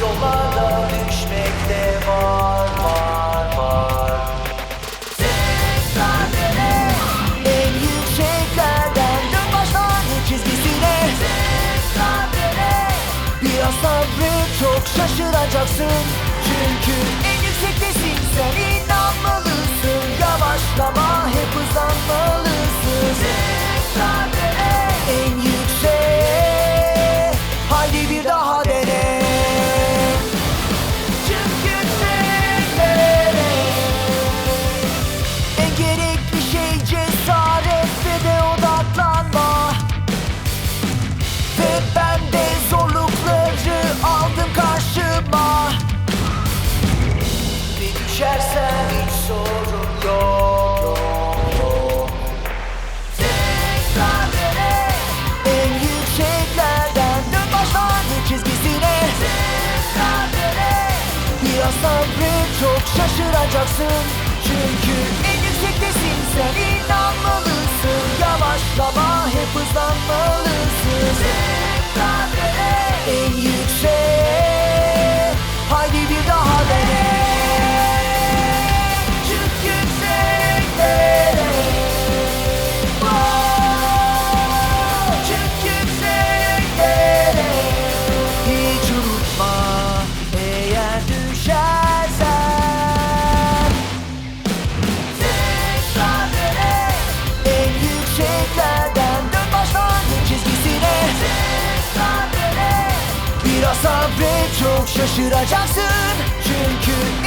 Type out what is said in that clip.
Yollara düşmekte var var var. Zevklerlere En yükseklerden dön başlangıç çizgisine Zevklerlere Biraz sabret çok şaşıracaksın. Çünkü en yüksektesin. Sen inanmalısın. Biraz sabret çok şaşıracaksın. Çünkü Biraz sabret çok şaşıracaksın. Çünkü